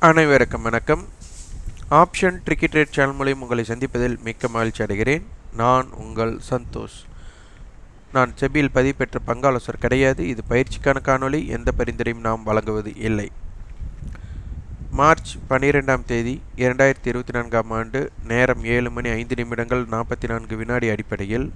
அனைவருக்கும் வணக்கம். Option tricky trade channel மூலியம் உங்களை சந்திப்பதில் மிக்க மகிழ்ச்சி அடைகிறேன். நான் உங்கள் சந்தோஷ். நான் செபியில் பதிவு பெற்ற பங்காலோசர் கிடையாது. இது பயிற்சிக்கான காணொளி. எந்த பரிந்துரையும் நாம் வழங்குவது இல்லை. மார்ச் பன்னிரெண்டாம் தேதி இரண்டாயிரத்தி இருபத்தி நான்காம் ஆண்டு நேரம் ஏழு மணி ஐந்து நிமிடங்கள் நாற்பத்தி நான்கு வினாடி அடிப்படையில்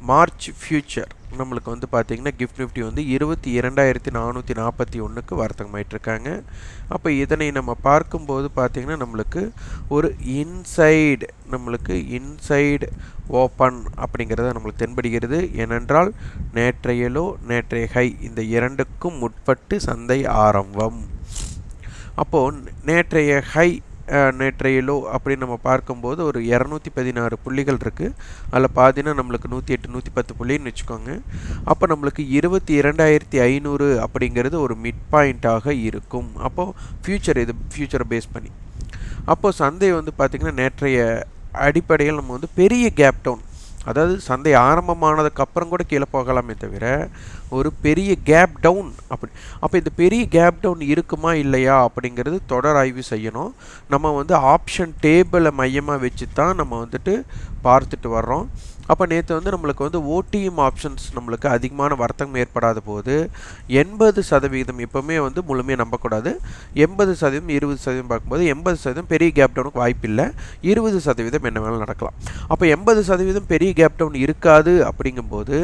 மார்ச் ஃபியூச்சர் நம்மளுக்கு வந்து பார்த்திங்கன்னா கிஃப்ட் நிஃப்டி வந்து இருபத்தி இரண்டாயிரத்தி நானூற்றி நாற்பத்தி ஒன்றுக்கு வர்த்தகமாயிட்ருக்காங்க அப்போ இதனை நம்ம பார்க்கும்போது பார்த்திங்கன்னா நம்மளுக்கு ஒரு இன்சைடு நம்மளுக்கு இன்சைடு ஓப்பன் அப்படிங்கிறத நம்மளுக்கு தென்படுகிறது. ஏனென்றால் நேற்றையலோ நேற்றைய ஹை இந்த இரண்டுக்கும் முற்பட்டு சந்தை ஆரம்பம். அப்போது நேற்றைய ஹை நேற்றையிலோ அப்படின்னு நம்ம பார்க்கும்போது ஒரு இரநூத்தி பதினாறு புள்ளிகள் இருக்குது அதில் பார்த்தீங்கன்னா நம்மளுக்கு நூற்றி எட்டு நூற்றி பத்து புள்ளின்னு வச்சுக்கோங்க. அப்போ நம்மளுக்கு இருபத்தி இரண்டாயிரத்தி ஐநூறு அப்படிங்கிறது ஒரு மிட் பாயிண்ட்டாக இருக்கும். அப்போது ஃப்யூச்சர் இது ஃப்யூச்சரை பேஸ் பண்ணி. அப்போது சந்தை வந்து பார்த்திங்கன்னா நேற்றைய அடிப்படையில் நம்ம வந்து பெரிய கேப் டவுன் அதாவது சந்தை ஆரம்பமானதுக்கு அப்புறம் கூட கீழே போகலாமே தவிர ஒரு பெரிய கேப் டவுன் அப்படி. அப்போ இந்த பெரிய கேப் டவுன் இருக்குமா இல்லையா அப்படிங்கிறது தொடர் ஆய்வு செய்யணும். நம்ம வந்து ஆப்ஷன் டேபிளை மையமாக வச்சு தான் நம்ம வந்துட்டு பார்த்துட்டு வர்றோம். அப்போ நேற்று வந்து நம்மளுக்கு வந்து ஓடிஎம் ஆப்ஷன்ஸ் நம்மளுக்கு அதிகமான வர்த்தகம் ஏற்படாத போது எண்பது சதவீதம் எப்போவுமே வந்து முழுமையாக நம்பக்கூடாது. எண்பது சதவீதம் இருபது சதவீதம் பார்க்கும்போது எண்பது சதவீதம் பெரிய கேப் டவுனுக்கு வாய்ப்பு இல்லை. இருபது சதவீதம் என்ன வேணாலும் நடக்கலாம். அப்போ எண்பது சதவீதம் பெரிய கேப் டவுன் இருக்காது அப்படிங்கும்போது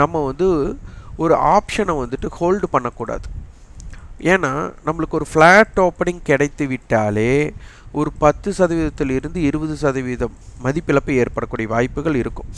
நம்ம வந்து ஒரு ஆப்ஷனை வந்துட்டு ஹோல்டு பண்ணக்கூடாது. ஏன்னா நம்மளுக்கு ஒரு ஃப்ளாட் ஓப்பனிங் கிடைத்து விட்டாலே ஒரு பத்து சதவீதத்திலிருந்து இருபது சதவீதம் மதிப்பிழப்பு ஏற்படக்கூடிய வாய்ப்புகள் இருக்கும்.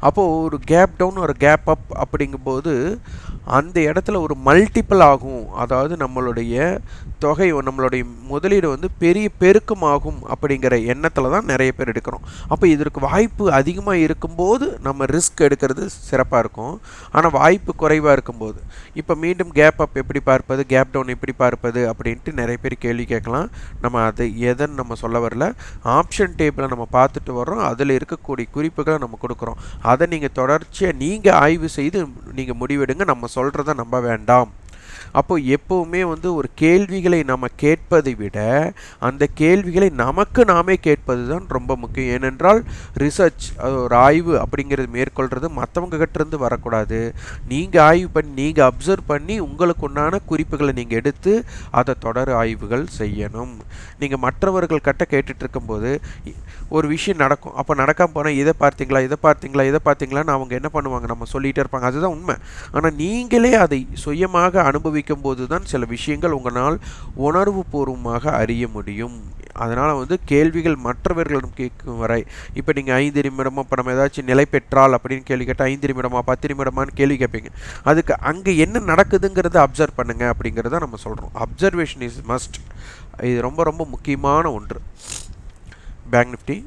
அப்போது ஒரு கேப் டவுன் ஒரு கேப் அப் அப்படிங்கும்போது அந்த இடத்துல ஒரு மல்டிப்பிள் ஆகும். அதாவது நம்மளுடைய தொகை நம்மளுடைய முதலீடு வந்து பெரிய பெருக்கமாகும் அப்படிங்கிற எண்ணத்தில் தான் நிறைய பேர் எடுக்கிறோம். அப்போ இதற்கு வாய்ப்பு அதிகமாக இருக்கும்போது நம்ம ரிஸ்க் எடுக்கிறது சிறப்பாக இருக்கும். ஆனால் வாய்ப்பு குறைவாக இருக்கும்போது. இப்போ மீண்டும் கேப் அப் எப்படி பார்ப்பது கேப் டவுன் எப்படி பார்ப்பது அப்படின்ட்டு நிறைய பேர் கேள்வி கேட்கலாம். நம்ம அதை எதன்னு நம்ம சொல்ல வரல. ஆப்ஷன் டேபிளை நம்ம பார்த்துட்டு வர்றோம். அதில் இருக்கக்கூடிய குறிப்புகளை நம்ம கொடுக்குறோம். அதை நீங்கள் தொடர்ச்சியாக நீங்கள் ஆய்வு செய்து நீங்கள் முடிவெடுங்க. நம்ம சொல்கிறத நம்ப வேண்டாம். அப்போது எப்போவுமே வந்து ஒரு கேள்விகளை நம்ம கேட்பதை விட அந்த கேள்விகளை நமக்கு நாமே கேட்பது தான் ரொம்ப முக்கியம். ஏனென்றால் ரிசர்ச் அது ஒரு ஆய்வு அப்படிங்கிறது மேற்கொள்கிறது மற்றவங்க கிட்டேருந்து வரக்கூடாது. நீங்கள் ஆய்வு பண்ணி நீங்கள் அப்சர்வ் பண்ணி உங்களுக்கு உண்டான குறிப்புகளை நீங்கள் எடுத்து அதை தொடர் ஆய்வுகள் செய்யணும். நீங்கள் மற்றவர்கள் கிட்ட கேட்டுட்டு இருக்கும்போது ஒரு விஷயம் நடக்கும். அப்போ நடக்காமல் போனால் இதை பார்த்தீங்களா இதை பார்த்தீங்களா இதை பார்த்தீங்களான்னு அவங்க என்ன பண்ணுவாங்க? நம்ம சொல்லிகிட்டே இருப்பாங்க. அதுதான் உண்மை. ஆனால் நீங்களே அதை சுயமாக அனுபவிக்கும் போது தான் சில விஷயங்கள் உங்களால் உணர்வு பூர்வமாக அறிய முடியும். அதனால் வந்து கேள்விகள் மற்றவர்களிடம் கேட்கும் வரை இப்போ நீங்கள் ஐந்து நிமிடமாக இப்போ நம்ம ஏதாச்சும் நிலை பெற்றால் அப்படின்னு கேள்வி கேட்டால் ஐந்து நிமிடமா பத்து நிமிடமான்னு கேள்வி கேட்பீங்க. அதுக்கு அங்கே என்ன நடக்குதுங்கிறத அப்சர்வ் பண்ணுங்கள் அப்படிங்கிறத நம்ம சொல்கிறோம் அப்சர்வேஷன் இஸ் மஸ்ட் இது ரொம்ப ரொம்ப முக்கியமான ஒன்று. பேங்க் நிஃப்டி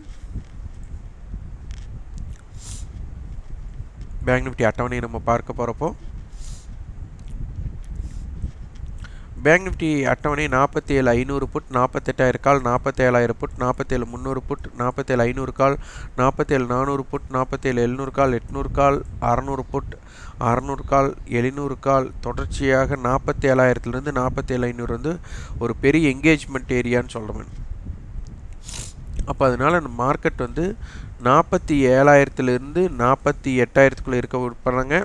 பேங்க் நிஃப்டி அட்டவணையை நம்ம பார்க்க போகிறப்போ பேங்க் நிஃப்டி அட்டவணை நாற்பத்தி ஏழு ஐநூறு புட் நாற்பத்தெட்டாயிரம் கால் நாற்பத்தேழாயிரம் புட் நாற்பத்தேழு முந்நூறு புட் நாற்பத்தேழு ஐநூறு கால் நாற்பத்தேழு நானூறு புட் நாற்பத்தேழு எழுநூறு கால் எட்நூறு கால் அறநூறு புட் அறநூறு கால் எழுநூறு கால். தொடர்ச்சியாக நாற்பத்தி ஏழாயிரத்துலேருந்து நாற்பத்தேழு ஐநூறு வந்து ஒரு பெரிய என்கேஜ்மெண்ட் ஏரியான்னு சொல்கிறேன் அப்போ அதனால் மார்க்கெட் வந்து நாற்பத்தி ஏழாயிரத்துலேருந்து நாற்பத்தி எட்டாயிரத்துக்குள்ளே இருக்க விடுறாங்க.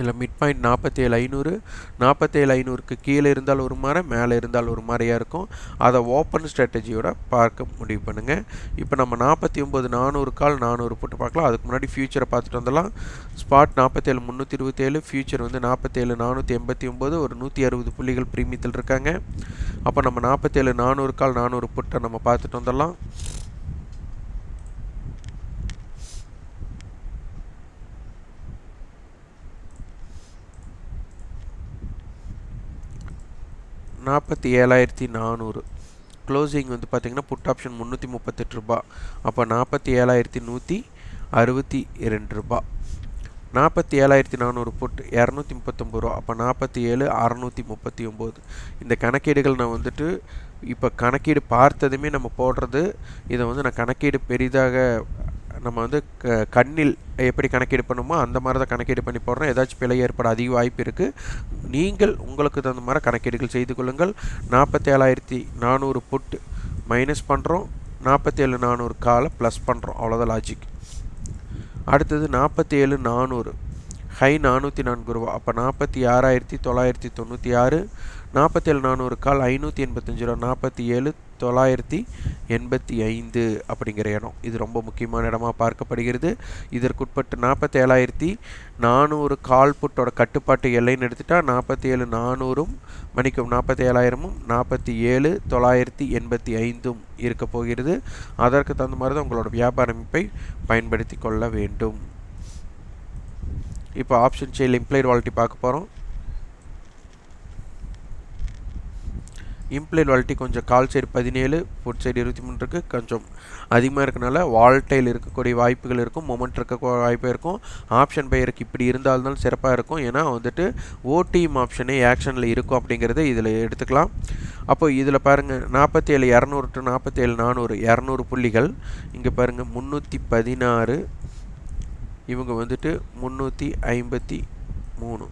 இல்லை மிட் பாயிண்ட் நாற்பத்தேழு ஐநூறு நாற்பத்தேழு ஐநூறுக்கு கீழே இருந்தால் ஒரு மாதிரி மேலே இருந்தால் ஒரு மாதிரியாக இருக்கும். அதை ஓப்பன் ஸ்ட்ராட்டஜியோட பார்க்க முடிவு பண்ணுங்கள் இப்போ நம்ம நாற்பத்தி ஒம்பது நானூறு கால் நானூறு போட்டு பார்க்கலாம். அதுக்கு முன்னாடி ஃபியூச்சரை பார்த்துட்டு வந்துடலாம். ஸ்பாட் நாற்பத்தேழு முந்நூற்றி இருபத்தேழு ஃபியூச்சர் வந்து நாற்பத்தேழு நானூற்றி எண்பத்தி ஒம்பது ஒரு நூற்றி அறுபது புள்ளிகள் பிரீமியத்தில் இருக்காங்க. அப்போ நம்ம நாற்பத்தேழு நானூறு கால் நானூறு புட்டை நம்ம பார்த்துட்டு வந்துடலாம். நாற்பத்தி ஏழாயிரத்தி நானூறு. க்ளோசிங் வந்து பார்த்திங்கன்னா புட் ஆப்ஷன் முந்நூற்றி முப்பத்தெட்டு ரூபா. அப்போ நாற்பத்தி ஏழாயிரத்தி நூற்றி அறுபத்தி இரண்டு ரூபா. நாற்பத்தி ஏழாயிரத்தி நானூறு புட் இரநூத்தி முப்பத்தொம்பது ரூபா. அப்போ நாற்பத்தி ஏழு அறநூற்றி முப்பத்தி ஒம்பது. இந்த கணக்கீடுகள் நான் வந்துட்டு இப்போ கணக்கீடு பார்த்ததுமே நம்ம போடுறது இதை வந்து நான் கணக்கீடு பெரிதாக நம்ம வந்து க கண்ணில் எப்படி கணக்கீடு பண்ணுமோ அந்த மாதிரி தான் கணக்கீடு பண்ணி போடுறோம். ஏதாச்சும் பிழை ஏற்பட அதிக வாய்ப்பு இருக்குது நீங்கள் உங்களுக்கு தகுந்த மாதிரி கணக்கீடுகள் செய்து கொள்ளுங்கள். நாற்பத்தி ஏழாயிரத்தி நானூறு புட்டு மைனஸ் பண்ணுறோம் நாற்பத்தி ஏழு நானூறு காலை ப்ளஸ் பண்ணுறோம் அவ்வளோதான் லாஜிக் அடுத்தது நாற்பத்தி ஏழு நானூறு. ஹை நானூற்றி நான்கு ரூபா. அப்போ நாற்பத்தி ஆறாயிரத்தி தொள்ளாயிரத்தி தொண்ணூற்றி ஆறு. நாற்பத்தேழு நானூறு கால் ஐநூற்றி எண்பத்தஞ்சு ரூபா. நாற்பத்தி ஏழு தொள்ளாயிரத்தி எண்பத்தி ஐந்து அப்படிங்கிற இடம். இது ரொம்ப முக்கியமான இடமாக பார்க்கப்படுகிறது. இதற்குட்பட்டு நாற்பத்தி ஏழாயிரத்தி நானூறு கால் புட்டோட கட்டுப்பாட்டு எல்லைன்னு எடுத்துட்டா நாற்பத்தி ஏழு நானூறும் மணிக்கும் நாற்பத்தி ஏழாயிரமும் நாற்பத்தி ஏழு தொள்ளாயிரத்தி எண்பத்தி ஐந்தும் இருக்க போகிறது. அதற்கு தகுந்த மாதிரி தான் உங்களோட வியாபார அமைப்பை பயன்படுத்தி கொள்ள வேண்டும். இப்போ ஆப்ஷன் செயல் இம்ப்ளைட் வாலிட்டி பார்க்க போகிறோம் இம்ப்ளைட் வாலிட்டி கொஞ்சம் கால் சைடு பதினேழு ஃபுட் சைடு இருபத்தி மூணுக்கு கொஞ்சம் அதிகமாக இருக்கனால வால்டைல் இருக்கக்கூடிய வாய்ப்புகள் இருக்கும் மொமெண்ட் இருக்க வாய்ப்பு இருக்கும். ஆப்ஷன் பையருக்கு இப்படி இருந்தால்தான் சிறப்பாக இருக்கும். ஏன்னா வந்துட்டு ஓடிஎம் ஆப்ஷனே ஆக்ஷனில் இருக்கும் அப்படிங்கிறத இதில் எடுத்துக்கலாம். அப்போ இதில் பாருங்கள் நாற்பத்தி ஏழு இரநூறு டு நாற்பத்தி ஏழு நானூறு இரநூறு புள்ளிகள். இங்கே பாருங்கள் முந்நூற்றி பதினாறு. இவங்க வந்துட்டு முந்நூற்றி ஐம்பத்தி மூணு.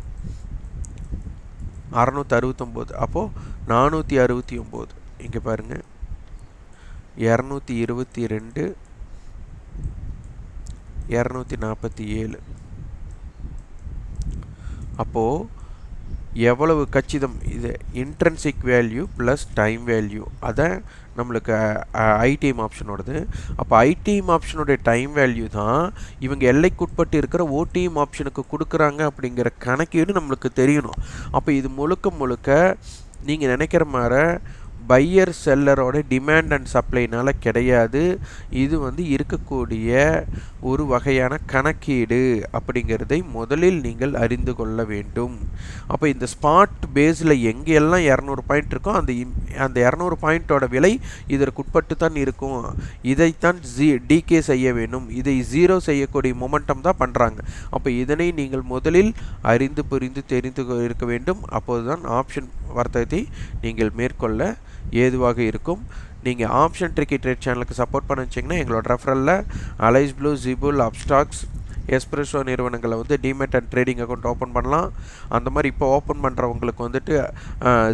அறநூற்றி அறுபத்தொம்போது அப்போது நானூற்றி அறுபத்தி ஒம்பது. இங்கே பாருங்கள் இரநூத்தி இருபத்தி ரெண்டு. இரநூத்தி நாற்பத்தி ஏழு. அப்போது எவ்வளவு கச்சிதம் இது intrinsic value plus time value அதை நம்மளுக்கு ஐடிஎம் ஆப்ஷனோடது அப்போ ஐடிஎம் ஆப்ஷனுடைய டைம் வேல்யூ தான் இவங்க எல்லைக்குட்பட்டு இருக்கிற ஓடிஎம் ஆப்ஷனுக்கு கொடுக்குறாங்க அப்படிங்கிற கணக்கீடு நம்மளுக்கு தெரியணும். அப்போ இது முழுக்க முழுக்க நீங்கள் நினைக்கிற மாதிரி பையர் செல்லரோட டிமாண்ட் அண்ட் சப்ளைனால் கிடையாது. இது வந்து இருக்கக்கூடிய ஒரு வகையான கணக்கீடு அப்படிங்கிறதை முதலில் நீங்கள் அறிந்து கொள்ள வேண்டும். அப்போ இந்த ஸ்பாட் பேஸில் எங்கெல்லாம் இரநூறு பாயிண்ட் இருக்கோ அந்த அந்த இரநூறு பாயிண்ட்டோட விலை இதற்குட்பட்டு தான் இருக்கும். இதைத்தான் ஜி டிகே செய்ய வேண்டும். இதை ஜீரோ செய்யக்கூடிய மொமெண்டம் தான் பண்ணுறாங்க அப்போ இதனை நீங்கள் முதலில் அறிந்து புரிந்து தெரிந்து இருக்க வேண்டும். அப்போது தான் ஆப்ஷன் வர்த்தகத்தை நீங்கள் மேற்கொள்ள ஏதுவாக இருக்கும். நீங்கள் ஆப்ஷன் ட்ரிக்கி ட்ரேட் சேனலுக்கு சப்போர்ட் பண்ண வச்சிங்கன்னா எங்களோட ரெஃபரலில் Alice blue Zebull Upstox Espresso நிறுவனங்களை வந்து demat and trading account open பண்ணலாம். அந்த மாதிரி இப்போ ஓப்பன் பண்ணுறவங்களுக்கு வந்துட்டு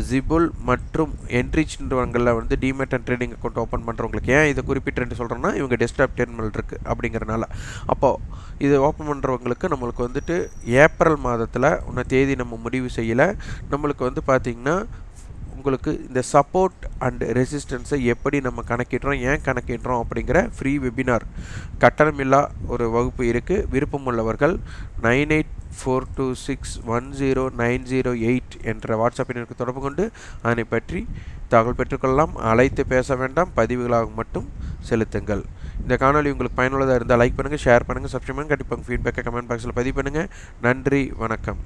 ஜிபுல் மற்றும் என்ரிச் நிறுவனங்களில் வந்து demat and trading account open பண்ணுறவங்களுக்கு ஏன் இதை குறிப்பிட்டு சொல்கிறோன்னா இவங்க டெஸ்க்டாப் டெர்மினல் இருக்குது அப்படிங்கிறனால. அப்போது இது ஓப்பன் பண்ணுறவங்களுக்கு நம்மளுக்கு வந்துட்டு ஏப்ரல் மாதத்தில் உன்ன தேதி நம்ம முடிவு செய்யலை. நம்மளுக்கு வந்து பார்த்திங்கன்னா உங்களுக்கு இந்த சப்போர்ட் அண்ட் ரெசிஸ்டன்ஸை எப்படி நம்ம கணக்கிடுறோம் ஏன் கணக்கிடுறோம் அப்படிங்கிற ஃப்ரீ வெபினார் கட்டணமில்லா ஒரு வகுப்பு இருக்குது விருப்பம் உள்ளவர்கள் nine eight four two six one zero nine zero eight என்ற வாட்ஸ்அப் எண்ணிற்கு தொடர்பு கொண்டு அதனை பற்றி தகவல் பெற்றுக்கொள்ளலாம். அழைத்து பேச வேண்டாம். பதிவுகளாக மட்டும் செலுத்துங்கள். இந்த காணொலி உங்களுக்கு பயனுள்ளதாக இருந்தால் லைக் பண்ணுங்கள் ஷேர் பண்ணுங்கள் சப்ஸ்கிரைப் பண்ணுங்கள் கண்டிப்பாக ஃபீட்பேக்கை கமெண்ட் பாக்ஸில் பதிவு பண்ணுங்கள் நன்றி வணக்கம்.